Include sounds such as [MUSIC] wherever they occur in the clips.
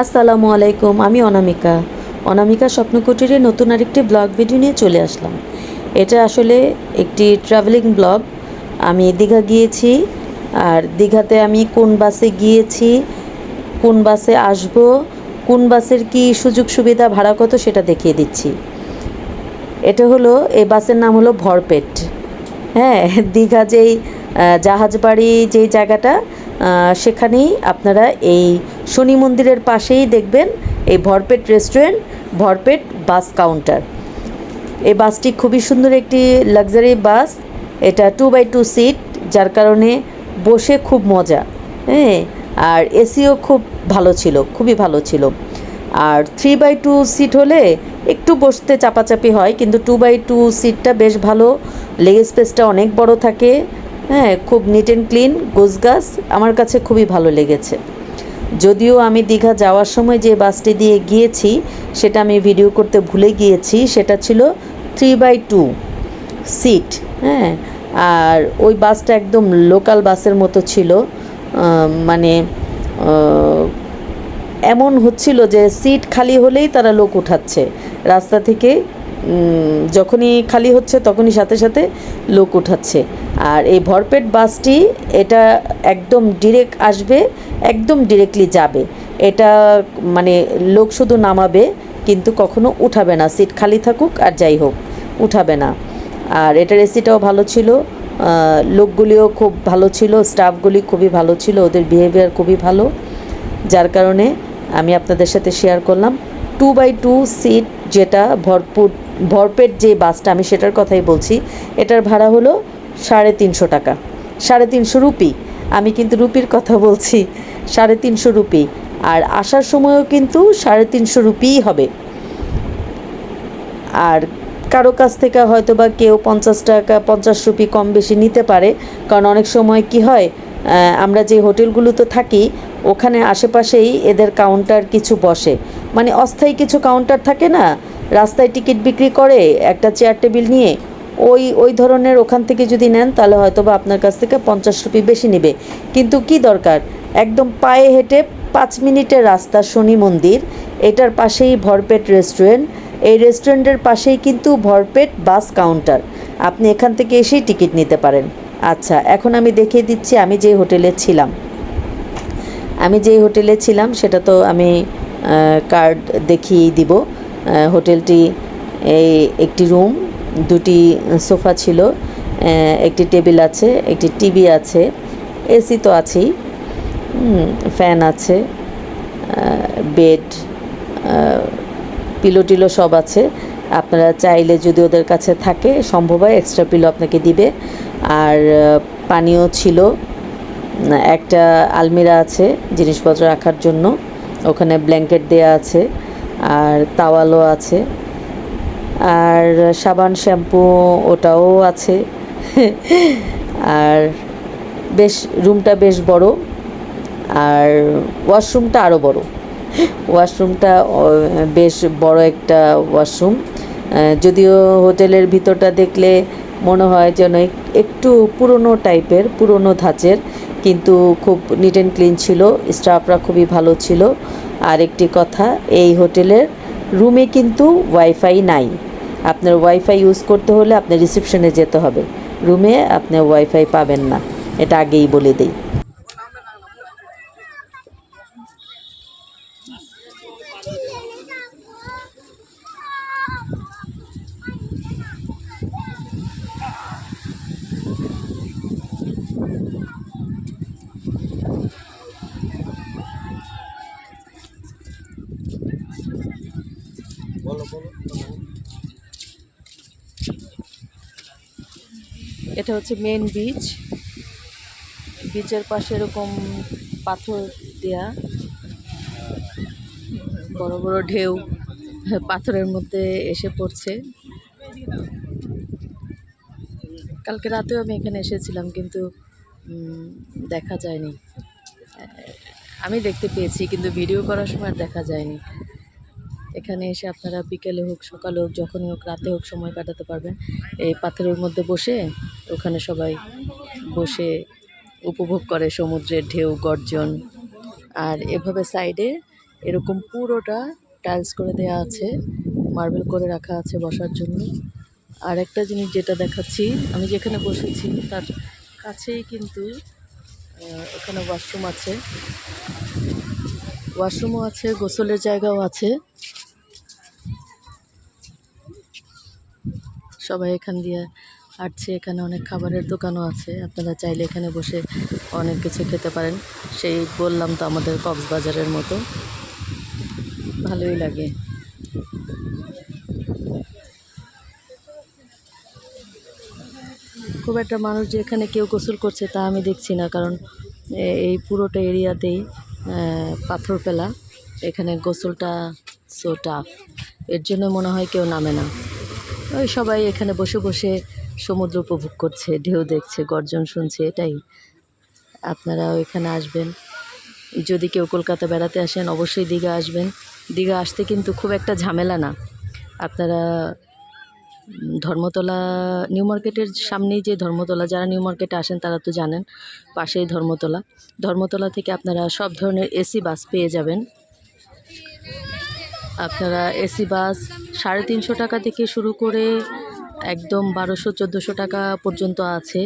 আসসালামু আলাইকুম, আমি অনামিকা। অনামিকা স্বপ্নকুটিরে নতুন আরেকটি ব্লগ ভিডিও নিয়ে চলে আসলাম। এটা আসলে একটি ট্রাভেলিং ব্লগ আমি দীঘা গিয়েছি, আর দীঘাতে আমি কোন বাসে গিয়েছি, কোন বাসে আসব, কোন বাসের কি সুযোগ সুবিধা, ভাড়া কত সেটা দেখিয়ে দিচ্ছি। এটা হলো, এই বাসের নাম হলো ভরপেট। হ্যাঁ দীঘা যেই জাহাজবাড়ি যেই জায়গাটা সেখানেই আপনারা এই শনি মন্দিরের পাশেই দেখবেন এই ভরপেট রেস্টুরেন্ট ভরপেট বাস কাউন্টার এই বাসটি খুবই সুন্দর একটি লাক্সারি বাস এটা টু বাই টু সিট যার কারণে বসে খুব মজা হ্যাঁ? আর এসিও খুব ভালো ছিল, খুবই ভালো ছিল। আর থ্রি বাই টু সিট হলে একটু বসতে চাপাচাপি হয়, কিন্তু টু বাই টু সিটটা বেশ ভালো লেগ স্পেসটা অনেক বড় থাকে। হ্যাঁ খুব নিট অ্যান্ড ক্লিন গোছগাছ আমার কাছে খুবই ভালো লেগেছে। যদিও আমি দীঘা যাওয়ার সময় যে বাসটি দিয়ে গিয়েছি, সেটা আমি ভিডিও করতে ভুলে গিয়েছি, সেটা ছিল থ্রি বাই টু সিট হ্যাঁ। আর ওই বাসটা একদম লোকাল বাসের মতো ছিল মানে এমন হচ্ছিল যে সিট খালি হলেই তারা লোক উঠাচ্ছে। রাস্তা থেকে যখনই খালি হচ্ছে তখনই সাথে সাথে লোক উঠাচ্ছে। আর এই ভরপেট বাসটি এটা একদম ডিরেক্ট আসবে, একদম ডিরেক্টলি যাবে। এটা মানে লোক শুধু নামাবে, কিন্তু কখনো উঠাবে না। সিট খালি থাকুক আর যাই হোক, উঠাবে না। আর এটার এসিটাও ভালো ছিল। লোকগুলিও খুব ভালো ছিল, স্টাফগুলি খুবই ভালো ছিল, ওদের বিহেভিয়ার খুবই ভালো। যার কারণে আমি আপনাদের সাথে শেয়ার করলাম। টু বাই টু সিট যেটা ভরপুর ভরপেট যে বাসটা আমি সেটার কথাই বলছি, এটার ভাড়া হলো সাড়ে তিনশো টাকা। সাড়ে তিনশো রুপি। আমি কিন্তু রুপির কথা বলছি, সাড়ে তিনশো রুপি। আর আসার সময়ও কিন্তু সাড়ে তিনশো রুপিই হবে। আর কারও কাছ থেকে হয়তো বা কেউ পঞ্চাশ টাকা, পঞ্চাশ রুপি কম বেশি নিতে পারে, কারণ অনেক সময় কি হয় আমরা যে হোটেলগুলোতে থাকি, ওখানে আশেপাশেই এদের কাউন্টার কিছু বসে। মানে অস্থায়ী কিছু কাউন্টার থাকে না রাস্তায় টিকিট বিক্রি করে একটা চেয়ার টেবিল নিয়ে ওই ওই ধরনের ওখান থেকে যদি নেন, তাহলে হয়তো বা আপনার কাছ থেকে পঞ্চাশ রুপি বেশি নেবে। কিন্তু কি দরকার? একদম পায়ে হেঁটে পাঁচ মিনিটের রাস্তা শনি মন্দির, এটার পাশেই ভরপেট রেস্টুরেন্ট। এই রেস্টুরেন্টের পাশেই কিন্তু ভরপেট বাস কাউন্টার। আপনি এখান থেকে এসেই টিকিট নিতে পারেন। আচ্ছা এখন আমি দেখিয়ে দিচ্ছি আমি যে হোটেলে ছিলাম। আমি যেই হোটেলে ছিলাম, সেটা তো আমি কার্ড দেখিয়েই দিব। হোটেলটি, এই একটি রুম, দুটি সোফা ছিল একটি টেবিল আছে, একটি টিভি আছে এসি তো আছেই ফ্যান আছে বেড পিলো টিলো সব আছে। আপনারা চাইলে যদি ওদের কাছে থাকে, সম্ভব হয় এক্সট্রা পিলো আপনাকে দিবে। আর পানিও ছিল, একটা আলমিরা আছে, জিনিসপত্র রাখার জন্য, ওখানে ব্ল্যাঙ্কেট দেয়া আছে। আর তাওয়ালও আছে। আর সাবান, শ্যাম্পু ওটাও আছে। আর বেশ, রুমটা বেশ বড়। আর ওয়াশরুমটা আরও বড়। ওয়াশরুমটা বেশ বড় একটা ওয়াশরুম। যদিও হোটেলের ভিতরটা দেখলে মনে হয় যেন একটু পুরনো টাইপের, পুরনো ধাঁচের, কিন্তু খুব নিট অ্যান্ড ক্লিন ছিল। স্টাফরা খুবই ভালো ছিল। আর একটি কথা, এই হোটেলের রুমে কিন্তু ওয়াইফাই নাই। আপনার ওয়াইফাই ইউজ করতে হলে আপনার রিসেপশনে যেতে হবে। রুমে আপনি ওয়াইফাই পাবেন না। এটা আগেই বলে দিই। এটা হচ্ছে মেন বিচ বিচের পাশে এরকম পাথর দেয়া। বড় বড় ঢেউ পাথরের মধ্যে এসে পড়ছে। কালকে রাতেও আমি এখানে এসেছিলাম, কিন্তু দেখা যায়নি। আমি দেখতে পেয়েছি, কিন্তু ভিডিও করার সময় দেখা যায়নি। এখানে এসে আপনারা বিকেলে হোক, সকালে হোক, যখনই হোক, রাতে হোক সময় কাটাতে পারবেন। এই পাথরের মধ্যে বসে ওখানে সবাই বসে উপভোগ করে সমুদ্রের ঢেউ, গর্জন। আর এভাবে সাইডে এরকম পুরোটা টাইলস করে দেওয়া আছে, মার্বেল করে রাখা আছে বসার জন্য। আর একটা জিনিস যেটা দেখাচ্ছি, আমি যেখানে বসেছি তার কাছেই কিন্তু এখানে ওয়াশরুম আছে। ওয়াশরুমও আছে, গোসলের জায়গাও আছে। সবাই এখান দিয়ে হাঁটছে এখানে অনেক খাবারের দোকানও আছে। আপনারা চাইলে এখানে বসে অনেক কিছু খেতে পারেন। সেই বললাম তো আমাদের কক্সবাজারের মতো। ভালোই লাগে। খুব একটা মানুষ যে এখানে কেউ গোসল করছে তা আমি দেখছি না। কারণ এই পুরোটা এরিয়াতেই পাথর ফেলা। এখানে গোসলটা সো টাফ এর জন্য মনে হয় কেউ নামে না। ওই সবাই এখানে বসে বসে সমুদ্র উপভোগ করছে, ঢেউ দেখছে, গর্জন শুনছে, এটাই। আপনারাও এখানে আসবেন। যদি কেউ কলকাতা বেড়াতে আসেন, অবশ্যই দীঘা আসবেন। দীঘা আসতে কিন্তু খুব একটা ঝামেলা না। আপনারা ধর্মতলা, নিউ মার্কেটের সামনেই যে ধর্মতলা, যারা নিউ মার্কেটে আসেন তারা তো জানেন, পাশেই ধর্মতলা। ধর্মতলা থেকে আপনারা সব ধরনের এসি বাস পেয়ে যাবেন। আপনারা এসি বাস সাড়ে তিনশো টাকা থেকে শুরু করে একদম বারোশো, চোদ্দোশো টাকা পর্যন্ত আছে।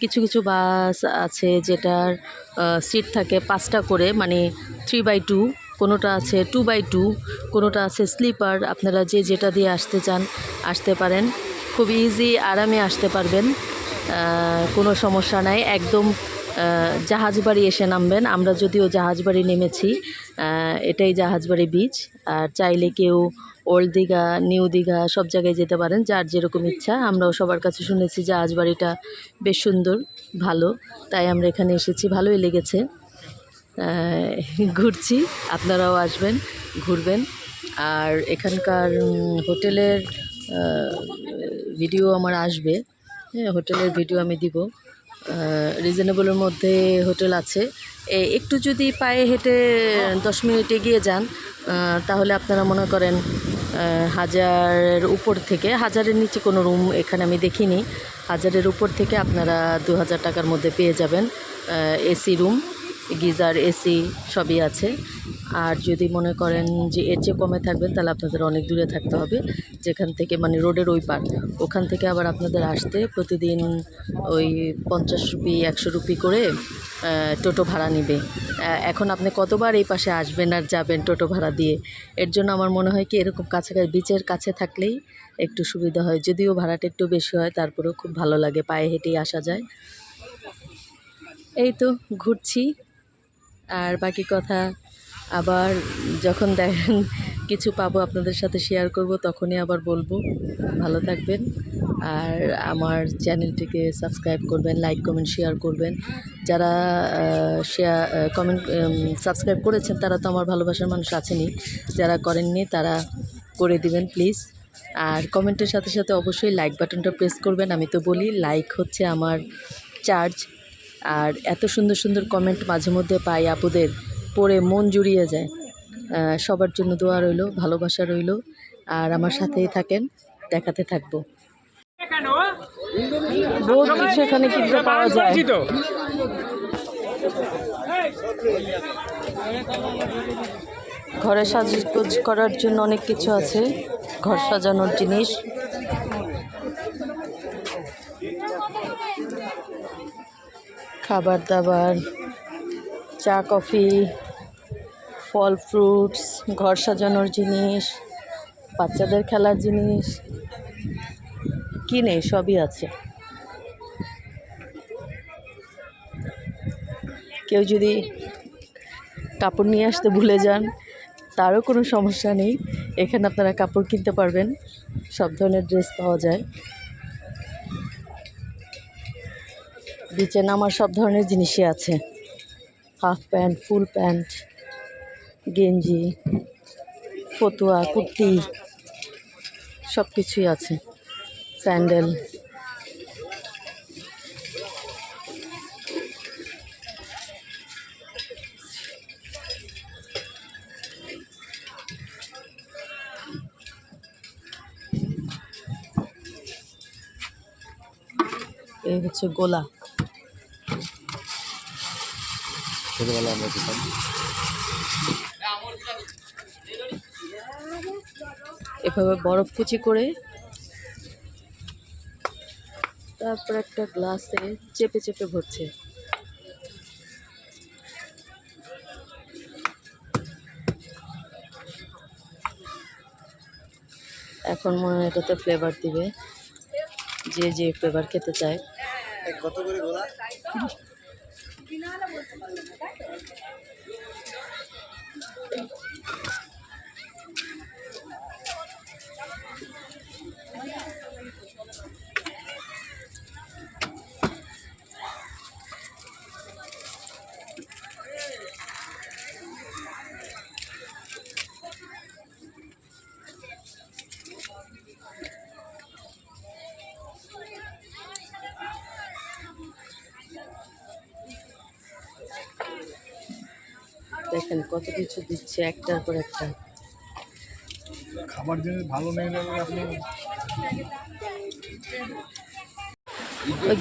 কিছু কিছু বাস আছে যেটার সিট থাকে পাঁচটা করে মানে থ্রি বাই টু কোনোটা আছে টু বাই টু কোনোটা আছে স্লিপার আপনারা যে যেটা দিয়ে আসতে চান, আসতে পারেন। খুব ইজি আরামে আসতে পারবেন। কোনো সমস্যা নাই, একদম জাহাজবাড়ি এসে নামবেন। আমরা যদিও জাহাজবাড়ি নেমেছি এটাই জাহাজবাড়ি বিচ আর চাইলে কেউ ওল্ড দীঘা নিউ দীঘা সব জায়গায় যেতে পারেন, যার যেরকম ইচ্ছা। আমরাও সবার কাছে শুনেছি জাহাজবাড়িটা বেশ সুন্দর, ভালো। তাই আমরা এখানে এসেছি, ভালোই লেগেছে। ঘুরছি, আপনারাও আসবেন, ঘুরবেন। আর এখানকার হোটেলের ভিডিও আমার আসবে। হ্যাঁ হোটেলের ভিডিও আমি দিব। রিজনেবলের মধ্যে হোটেল আছে। একটু যদি পায়ে হেঁটে দশ মিনিট এগিয়ে যান তাহলে আপনারা মনে করেন হাজারের উপর থেকে, হাজারের নিচে কোনো রুম এখানে আমি দেখিনি, হাজারের উপর থেকে আপনারা দু হাজার টাকার মধ্যে পেয়ে যাবেন এসি রুম গিজার এসি সবই আছে। আর যদি মনে করেন যে এর চেয়ে কমে থাকবেন, তাহলে আপনাদের অনেক দূরে থাকতে হবে। যেখান থেকে মানে রোডের ওই পার। ওখান থেকে আবার আপনাদের আসতে প্রতিদিন ওই পঞ্চাশ রুপি, একশো রুপি করে টোটো ভাড়া নেবে। এখন আপনি কতবার এই পাশে আসবেন আর যাবেন টোটো ভাড়া দিয়ে? এর জন্য আমার মনে হয় কি, এরকম কাছাকাছি বিচের কাছে থাকলেই একটু সুবিধা হয়। যদিও ভাড়াটা একটু বেশি হয়, তারপরেও খুব ভালো লাগে, পায়ে হেঁটেই আসা যায়। এই তো, ঘুরছি। আর বাকি কথা আবার যখন দেখেন কিছু পাবো আপনাদের সাথে শেয়ার করব, তখনই আবার বলব। ভালো থাকবেন। আর আমার চ্যানেলটিকে সাবস্ক্রাইব করবেন লাইক কমেন্ট শেয়ার করবেন। যারা শেয়ার কমেন্ট সাবস্ক্রাইব করেছেন, তারা তো আমার ভালোবাসার মানুষ আছেনই। যারা করেননি, তারা করে দিবেন প্লিজ আর কমেন্টের সাথে সাথে অবশ্যই লাইক বাটনটা প্রেস করবেন। আমি তো বলি লাইক হচ্ছে আমার চার্জ আর এত সুন্দর সুন্দর কমেন্ট মাঝে মধ্যে পাই আপুদের, পড়ে মন জুড়িয়ে যায়। সবার জন্য দোয়া রইল, ভালোবাসা রইল, আর আমার সাথেই থাকেন, দেখাতে থাকব। বহুত কিছু এখানে কিনতে পাওয়া যায়। ঘরে সাজগোজ করার জন্য অনেক কিছু আছে, ঘর সাজানোর জিনিস। খাবার দাবার চা, কফি, ফল ফ্রুটস, ঘর সাজানোর জিনিস, বাচ্চাদের খেলার জিনিস, কি নেই, সবই আছে। কেউ যদি কাপড় নিয়ে আসতে ভুলে যান, তারও কোনো সমস্যা নেই। এখানে আপনারা কাপড় কিনতে পারবেন, সব ধরনের ড্রেস পাওয়া যায়। নিচে নামার সব ধরনের জিনিসই আছে। হাফ প্যান্ট, ফুল প্যান্ট, গেঞ্জি, ফতুয়া, কুর্তি সব কিছুই আছে। স্যান্ডেল। এই হচ্ছে গোলা। ছোটোবেলা আমরা খেতাম এভাবে বরফ কুচি করে তারপর একটা গ্লাসে চেপে চেপে ভরছে। এখন মনে হয় এটাতে ফ্লেভার দিবে। যে যে ফ্লেভার খেতে চায়। কত করে দেখেন কত কিছু দিচ্ছে একটার পর একটা। খাবার জিনিস ভালো নেই আপনি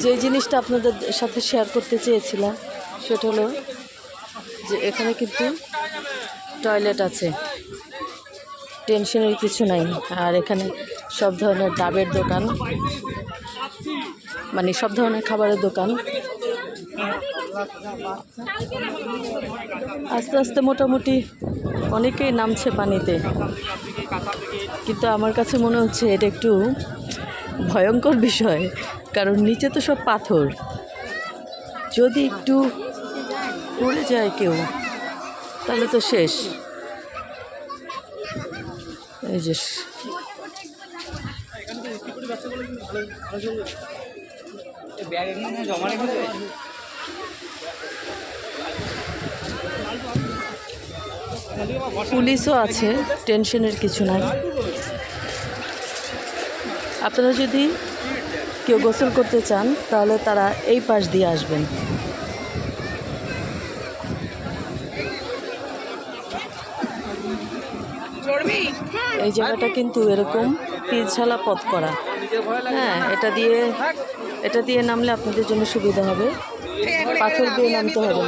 যে জিনিসটা আপনাদের সাথে শেয়ার করতে চেয়েছিলাম সেটা হলো যে এখানে কিন্তু টয়লেট আছে। টেনশনের কিছু নাই। আর এখানে সব ধরনের ডাবের দোকান মানে সব ধরনের খাবারের দোকান। আস্তে আস্তে মোটামুটি অনেকেই নামছে পানিতে। কিন্তু আমার কাছে মনে হচ্ছে এটা একটু ভয়ঙ্কর বিষয়, কারণ নিচে তো সব পাথর। যদি একটু পড়ে যায় কেউ, তাহলে তো শেষ। এই যে ব্যাগ জমা রেখেছে পুলিশও আছে, টেনশনের কিছু নাই। আপনারা যদি কেউ গোসল করতে চান, তাহলে তারা এই পাশ দিয়ে আসবেন। এই জায়গাটা কিন্তু এরকম পিছালা পথ করা। হ্যাঁ এটা দিয়ে এটা দিয়ে নামলে আপনাদের জন্য সুবিধা হবে। পাথর দিয়ে নামতে হবে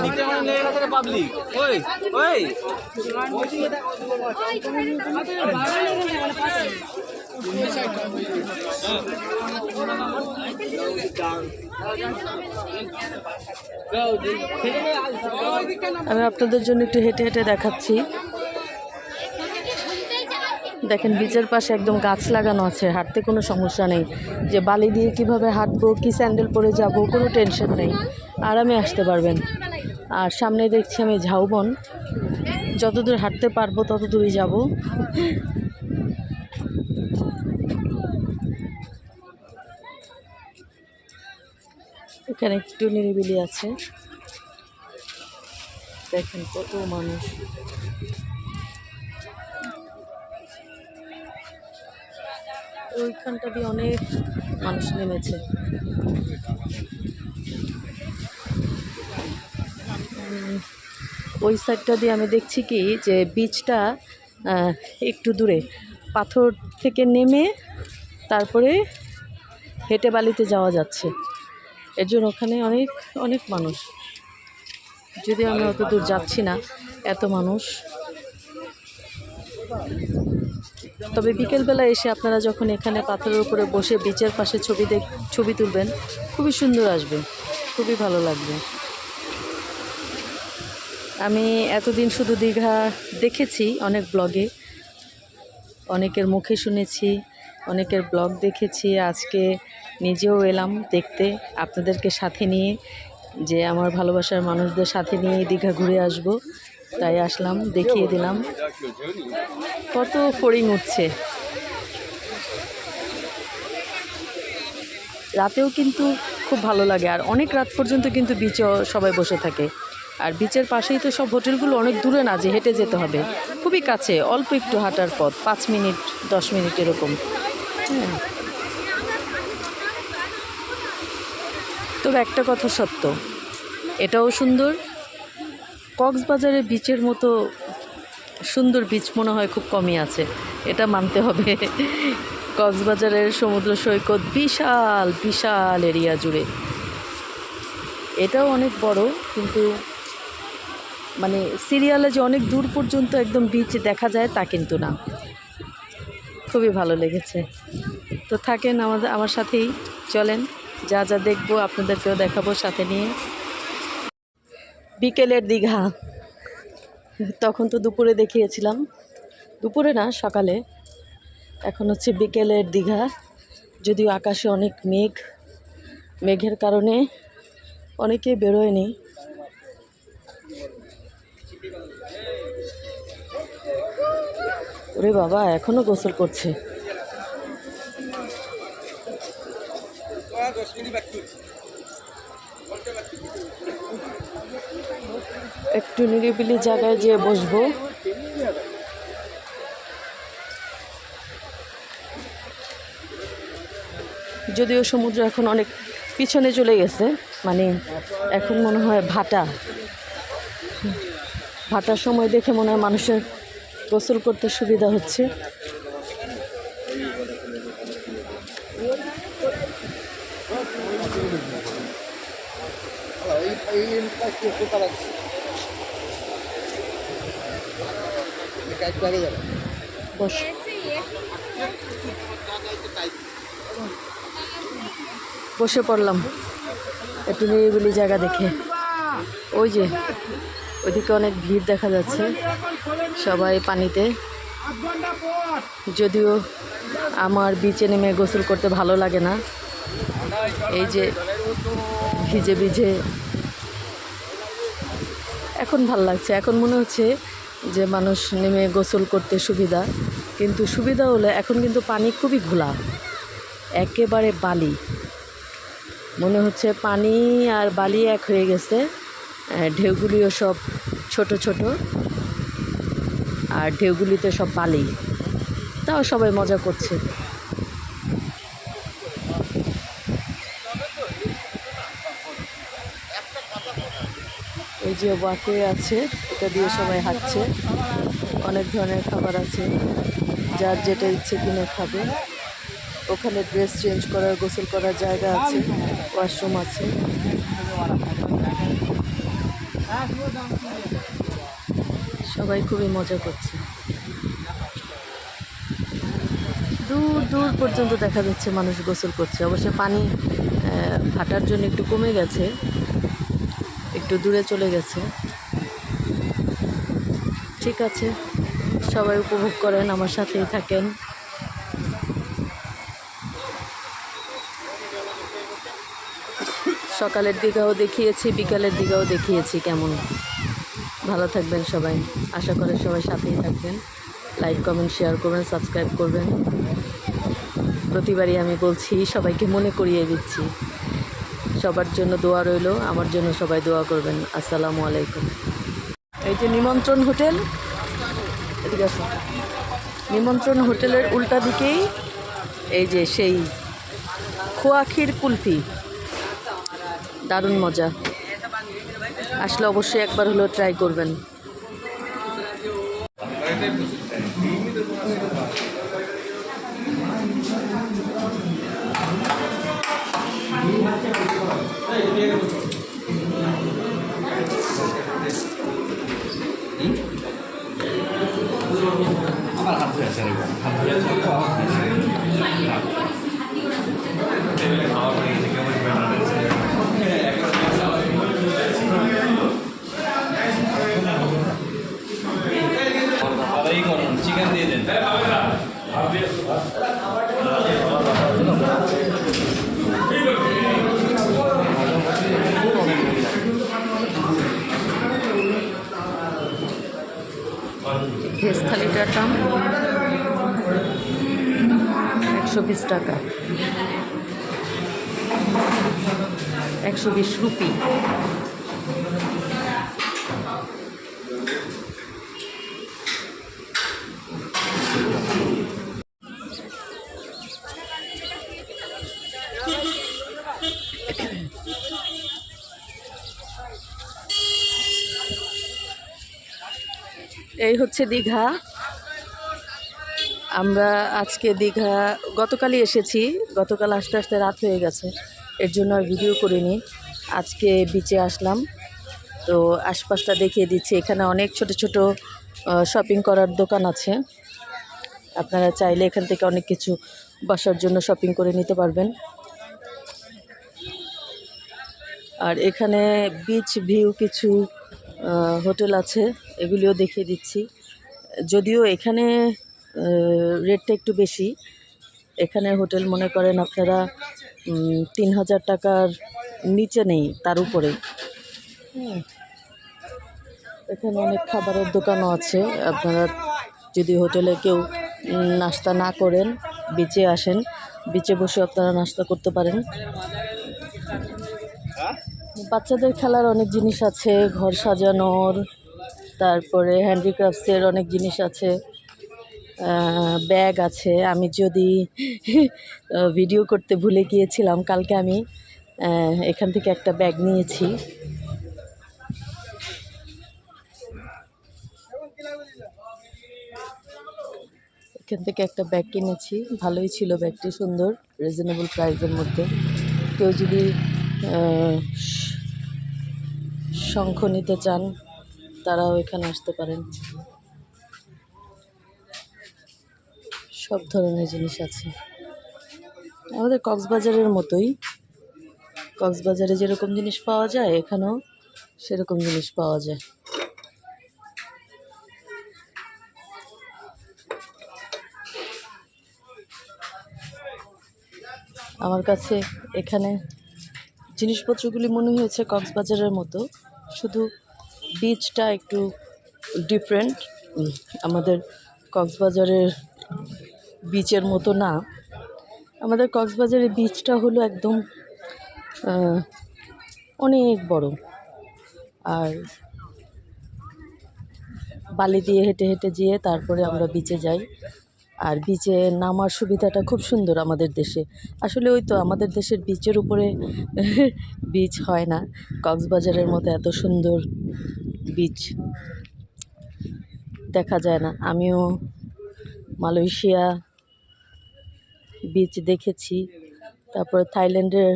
আমি আপনাদের জন্য একটু হেঁটে হেঁটে দেখাচ্ছি। দেখেন, বিচের পাশে একদম গাছ লাগানো আছে, হাঁটতে কোনো সমস্যা নেই। যে বালি দিয়ে কীভাবে হাঁটবো, কি স্যান্ডেল পরে যাব, কোনো টেনশন নেই। আরামে আসতে পারবেন। আর সামনে দেখছি আমি ঝাউবন। যতদূর হাঁটতে পারব তত দূরই যাব। এখানে একটু নিরিবিলি আছে। দেখেন কত মানুষ। ওইখানটা দিয়ে অনেক মানুষ নেমেছে। ওই সাইডটা দিয়ে আমি দেখছি কি যে আহ, একটু দূরে। পাথর থেকে নেমে তারপরে হেঁটে বালিতে যাওয়া যাচ্ছে। এর জন্য ওখানে অনেক অনেক মানুষ। যদিও আমি অত দূর যাচ্ছি না এত মানুষ। তবে বিকেলবেলা এসে আপনারা যখন এখানে পাথরের উপরে বসে বিচের পাশে ছবি দেখ ছবি তুলবেন খুবই সুন্দর আসবে। খুবই ভালো লাগবে। আমি এতদিন শুধু দীঘা দেখেছি, অনেক ব্লগে অনেকের মুখে শুনেছি, অনেকের ব্লগ দেখেছি। আজকে নিজেও এলাম দেখতে আপনাদেরকে সাথে নিয়ে, যে আমার ভালোবাসার মানুষদের সাথে নিয়ে দীঘা ঘুরে আসব। তাই আসলাম, দেখিয়ে দিলাম। কত ফড়িং উঠছে। রাতেও কিন্তু খুব ভালো লাগে, আর অনেক রাত পর্যন্ত কিন্তু বিচে সবাই বসে থাকে। আর বিচের পাশেই তো সব হোটেলগুলো অনেক দূরে না যে হেঁটে যেতে হবে। খুবই কাছে, অল্প একটু হাঁটার পথ, পাঁচ মিনিট, দশ মিনিট এরকম। তবে একটা কথা সত্য, এটাও সুন্দর। কক্সবাজারে বিচের মতো সুন্দর বিচ মনে হয় খুব কমই আছে। এটা মানতে হবে। কক্সবাজারের সমুদ্র সৈকত বিশাল বিশাল এরিয়া জুড়ে। এটাও অনেক বড়, কিন্তু মানে সিরিয়ালে যে অনেক দূর পর্যন্ত একদম বিচ দেখা যায় তা কিন্তু না। খুবই ভালো লেগেছে। তো থাকেন আমাদের, আমার সাথেই চলেন। যা যা দেখব আপনাদেরকেও দেখাবো সাথে নিয়ে। বিকেলের দীঘা। তখন তো দুপুরে দেখিয়েছিলাম। দুপুরে না, সকালে। এখন হচ্ছে বিকেলের দীঘা। যদিও আকাশে অনেক মেঘ, মেঘের কারণে অনেকেই বেরোয়নি। ওরে বাবা, এখনও গোসল করছে। একটু নিরিবিলি জায়গায় যেয়ে বসবো। যদিও সমুদ্র এখন অনেক পিছনে চলে গেছে মানে এখন মনে হয় ভাটা। ভাটার সময় দেখে মনে হয় মানুষের গোসল করতে সুবিধা হচ্ছে। বস। বসে পড়লাম। একটু নিরিবিলি জায়গা দেখে। ওই যে, ওইদিকে অনেক ভিড় দেখা যাচ্ছে। সবাই পানিতে। যদিও আমার বিচে নেমে গোসল করতে ভালো লাগে না। এই যে ভিজে ভিজে এখন ভালো লাগছে। এখন মনে হচ্ছে যে মানুষ নেমে গোসল করতে সুবিধা। কিন্তু সুবিধা হলে এখন কিন্তু পানি খুবই ঘোলা। একেবারে বালি। মনে হচ্ছে পানি আর বালি এক হয়ে গেছে। ঢেউগুলিও সব ছোট ছোট। আর ঢেউগুলিতে সব বালি। তাও সবাই মজা করছে। এই যে ওয়াকে আছে, এটা দিয়ে সবাই হাঁটছে। অনেক ধরনের খাবার আছে। যার যেটা ইচ্ছে কিনে খাবে। ওখানে ড্রেস চেঞ্জ করার, গোসল করার জায়গা আছে, ওয়াশরুম আছে। সবাই খুবই মজা করছে। দূর দূর পর্যন্ত দেখা যাচ্ছে মানুষ গোসল করছে। অবশ্য পানি ফাটার জন্য একটু কমে গেছে, একটু দূরে চলে গেছে। ঠিক আছে, সবাই উপভোগ করেন, আমার সাথেই থাকেন। সকালের দিকেও দেখিয়েছি, বিকালের দিকেও দেখিয়েছি কেমন। ভালো থাকবেন সবাই। আশা করে সবাই সাথেই থাকবেন। লাইক কমেন্ট শেয়ার করবেন সাবস্ক্রাইব করবেন। প্রতিবারই আমি বলছি, সবাইকে মনে করিয়ে দিচ্ছি। সবার জন্য দোয়া রইল, আমার জন্য সবাই দোয়া করবেন। আসসালামু আলাইকুম। এই যে নিমন্ত্রণ হোটেল, এদিকে আসো। নিমন্ত্রণ হোটেলের উল্টা দিকেই এই যে সেই খোয়াখির কুলফি। দারুণ মজা। আসলে অবশ্যই একবার হলেও ট্রাই করবেন। এই করুন চিকেন দিয়ে দেন ভেজ থালিটার দাম একশো বিশ টাকা। একশো বিশ রুপি। এই হচ্ছে দীঘা। আমরা আজকে দীঘা, গতকালই এসেছি, গতকাল আস্তে আস্তে রাত হয়ে গেছে, এর জন্য আর ভিডিও করিনি। আজকে বিচে আসলাম, তো আশপাশটা দেখিয়ে দিচ্ছি। এখানে অনেক ছোট ছোট শপিং করার দোকান আছে। আপনারা চাইলে এখান থেকে অনেক কিছু বাসার জন্য শপিং করে নিতে পারবেন। আর এখানে বিচ ভিউ কিছু হোটেল আছে, এগুলিও দেখিয়ে দিচ্ছি। যদিও এখানে রেটটা একটু বেশি। এখানে হোটেল মনে করেন আপনারা তিন হাজার টাকার নিচে নেই, তার উপরে। এখানে অনেক খাবারের দোকানও আছে। আপনারা যদি হোটেলে কেউ নাস্তা না করেন বিচে আসেন বিচে বসে আপনারা নাস্তা করতে পারেন। বাচ্চাদের খেলার অনেক জিনিস আছে, ঘর সাজানোর, তারপরে হ্যান্ডিক্রাফটসের অনেক জিনিস আছে। ব্যাগ আছে। আমি যদি ভিডিও করতে ভুলে গিয়েছিলাম, কালকে আমি এখান থেকে একটা ব্যাগ নিয়েছি। এখান থেকে একটা ব্যাগ কিনেছি। ভালোই ছিল ব্যাগটি, সুন্দর রিজনেবল প্রাইসের মধ্যে। কেউ যদি শঙ্খ নিতে চান, তারাও এখানে আসতে পারেন। সব ধরনের জিনিস আছে। আমাদের কক্সবাজারের মতোই। কক্সবাজারে যেরকম জিনিস পাওয়া যায়, এখানেও সেরকম জিনিস পাওয়া যায়। আমার কাছে এখানে জিনিসপত্রগুলি মনে হয়েছে কক্সবাজারের মতো। শুধু বীজটা একটু ডিফারেন্ট আমাদের কক্সবাজারের বিচের মতো না। আমাদের কক্সবাজারের বিচটা হলো একদম অনেক বড়। আর বালি দিয়ে হেঁটে হেঁটে যেয়ে তারপরে আমরা বিচে যাই। আর বিচে নামার সুবিধাটা খুব সুন্দর আমাদের দেশে। আসলে ওই তো আমাদের দেশের বিচের উপরে [LAUGHS] বিচ হয় না। কক্সবাজারের মতো এত সুন্দর বিচ দেখা যায় না। আমিও মালয়েশিয়া বিচ দেখেছি। তারপর থাইল্যান্ডের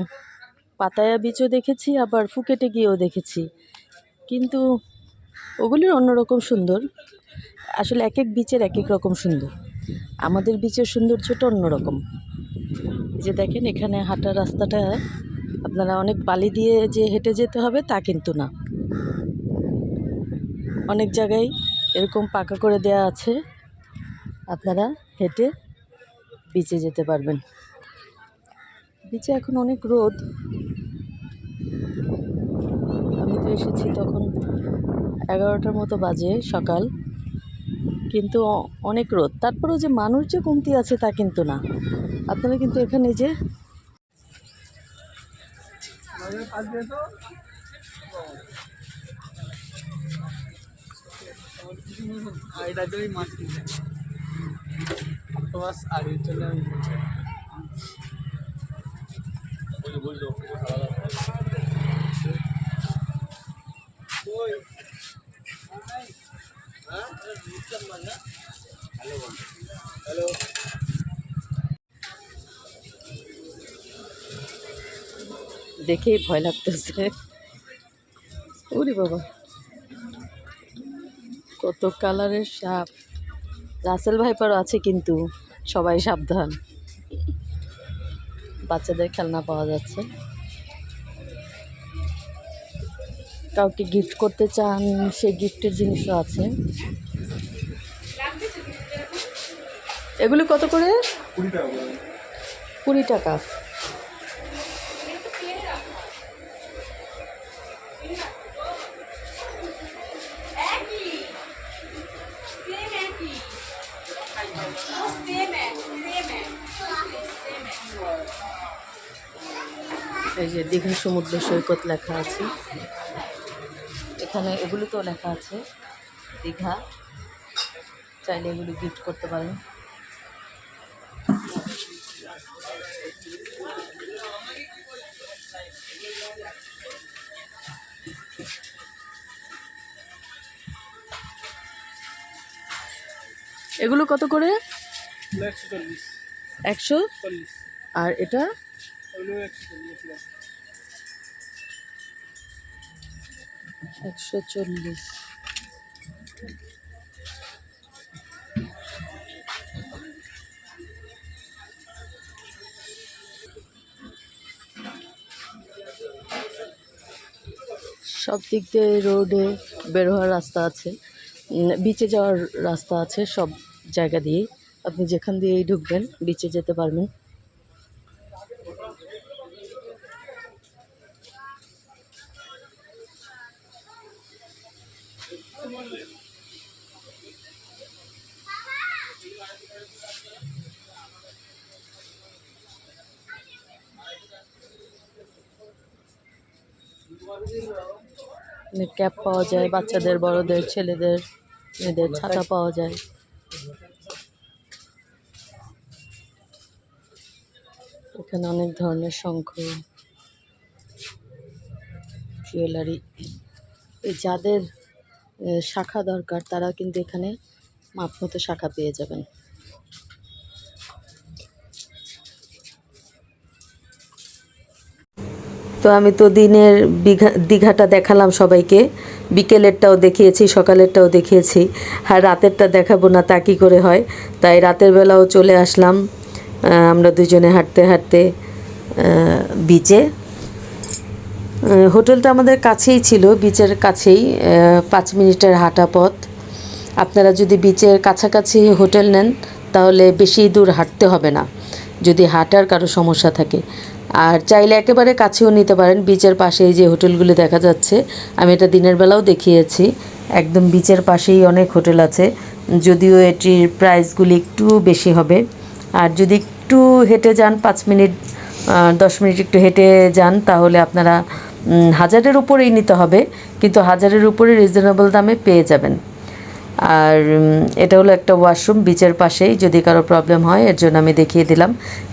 পাতায়া বিচও দেখেছি, আবার ফুকেটে গিয়েও দেখেছি। কিন্তু ওগুলির অন্যরকম সুন্দর। আসলে এক এক বিচের এক এক রকম সুন্দর। আমাদের বিচের সৌন্দর্যটা অন্যরকম। যে দেখেন, এখানে হাঁটার রাস্তাটা, আপনারা অনেক বালি দিয়ে যে হেঁটে যেতে হবে তা কিন্তু না। অনেক জায়গায় এরকম পাকা করে দেয়া আছে। আপনারা হেঁটে বিচে যেতে পারবেন। বিচে এখন অনেক রোদ। আমি তো এসেছি তখন এগারোটার মতো বাজে সকাল। কিন্তু অনেক রোদ। তারপরেও যে মানুষ যে কমতি আছে তা কিন্তু না। আপনারা কিন্তু এখানে যে মাছ অক্টোপাস আর জন্য আমি বলছি। দেখেই ভয় লাগতেছে। ওরে বাবা। কত কালারের সাপ। রাসেল ভাইপারও আছে কিন্তু সবাই সাবধান। বাচ্চাদের খেলনা পাওয়া যাচ্ছে। কাউকে গিফট করতে চান, সেই গিফটের জিনিসও আছে। এগুলো কত করে? কুড়ি টাকা। এই যে দীঘা সমুদ্র সৈকত লেখা আছে। এখানে এগুলোতেও লেখা আছে দীঘা। চাইলে এগুলো গিফট করতে পারেন। এগুলো কত করে? একশো আর এটা? একশো চল্লিশ। সব দিক দিয়ে রোডে বের হওয়ার রাস্তা আছে। বিচে যাওয়ার রাস্তা আছে সব জায়গা দিয়েই। আপনি যেখান দিয়েই ঢুকবেন বিচে যেতে পারবেন। ক্যাপ পাওয়া যায়, বাচ্চাদের, বড়দের, ছেলেদের, মেয়েদের ছাতা পাওয়া যায়। এখানে অনেক ধরনের শঙ্খ, জুয়েলারি। যাদের শাখা দরকার, তারা কিন্তু এখানে মাপ মতো শাখা পেয়ে যাবেন। তো আমি তো দিনের বিঘা, দীঘাটা দেখালাম সবাইকে। বিকেলেরটাও দেখিয়েছি, সকালেরটাও দেখিয়েছি। আর রাতেরটা দেখাবো না, তা কী করে হয়? তাই রাতের বেলাও চলে আসলাম। আমরা দুজনে হাঁটতে হাঁটতে বিচে হোটেলটা আমাদের কাছেই ছিল বিচের কাছেই পাঁচ মিনিটের হাঁটা পথ। আপনারা যদি বিচের কাছাকাছি হোটেল নেন, তাহলে বেশি দূর হাঁটতে হবে না। যদি হাঁটার কারও সমস্যা থাকে। আর চাইলে একেবারে কাছেও নিতে পারেন। বিচের পাশেই যে হোটেলগুলি দেখা যাচ্ছে, আমি এটা দিনের বেলাও দেখিয়েছি। একদম বিচের পাশেই অনেক হোটেল আছে, যদিও এটির প্রাইসগুলি একটু বেশি হবে। আর যদি একটু হেঁটে যান, পাঁচ মিনিট দশ মিনিট একটু হেঁটে যান, তাহলে আপনারা হাজারের উপরেই নিতে হবে, কিন্তু হাজারের উপরে রিজনেবল দামে পেয়ে যাবেন। আর এটা হলো একটা ওয়াশরুম বিচের পাশেই যদি কারও প্রবলেম হয়, এর জন্য আমি দেখিয়ে দিলাম।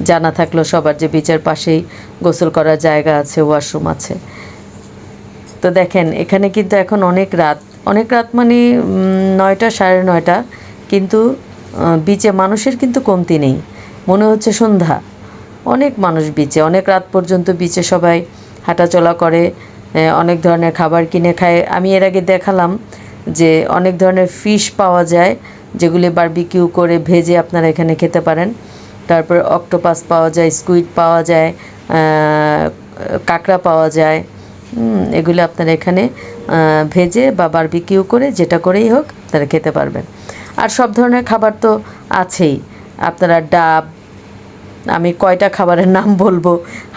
জানা থাকল সবার যে বিচের পাশেই গোসল করার জায়গা আছে, ওয়াশরুম আছে। তো দেখেন, এখানে কিন্তু এখন অনেক রাত অনেক রাত মানে নয়টা, সাড়ে নয়টা, কিন্তু বিচে মানুষের কিন্তু কমতি নেই। মনে হচ্ছে সন্ধ্যা। অনেক মানুষ বিচে অনেক রাত পর্যন্ত বিচে সবাই হাঁটাচলা করে অনেক ধরনের খাবার কিনে খায়। আমি এর আগে দেখালাম যে অনেক ধরনের ফিশ পাওয়া যায়, যেগুলি বারবিকিউ করে ভেজে আপনারা এখানে খেতে পারেন। তারপর অক্টোপাস পাওয়া যায় স্কুইড পাওয়া যায় কাঁকড়া পাওয়া যায়। এগুলো আপনারা এখানে ভেজে বা বারবিকিউ করে যেটা করেই হোক আপনারা খেতে পারবেন। আর সব ধরনের খাবার তো আছেই। আপনারা ডাব, আমি কয়টা খাবারের নাম বলব,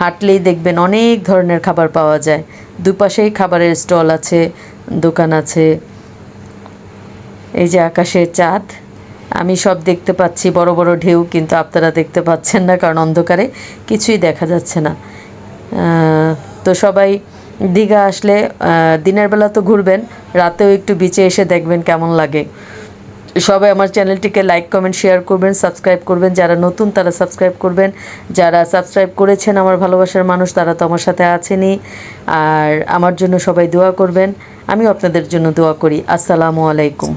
হাঁটলেই দেখবেন অনেক ধরনের খাবার পাওয়া যায়। দুপাশেই খাবারের স্টল আছে, দোকান আছে এই যে আকাশের চাঁদ, আমি সব দেখতে পাচ্ছি, বড় বড় ঢেউ কিন্তু আপনারা দেখতে পাচ্ছেন না কারণ অন্ধকারে কিছুই দেখা যাচ্ছে না। তো সবাই দীঘা আসলে দিনের বেলা তো ঘুরবেন, রাতেও একটু বিচে এসে দেখবেন কেমন লাগে। সবাই আমার চ্যানেলটিকে লাইক কমেন্ট শেয়ার করবেন সাবস্ক্রাইব করবেন। যারা নতুন তারা সাবস্ক্রাইব করবেন। যারা সাবস্ক্রাইব করেছেন আমার ভালোবাসার মানুষ, তারা তো আমার সাথে আছেনই। আর আমার জন্য সবাই দোয়া করবেন। আমিও আপনাদের জন্য দোয়া করি। আসসালামু আলাইকুম।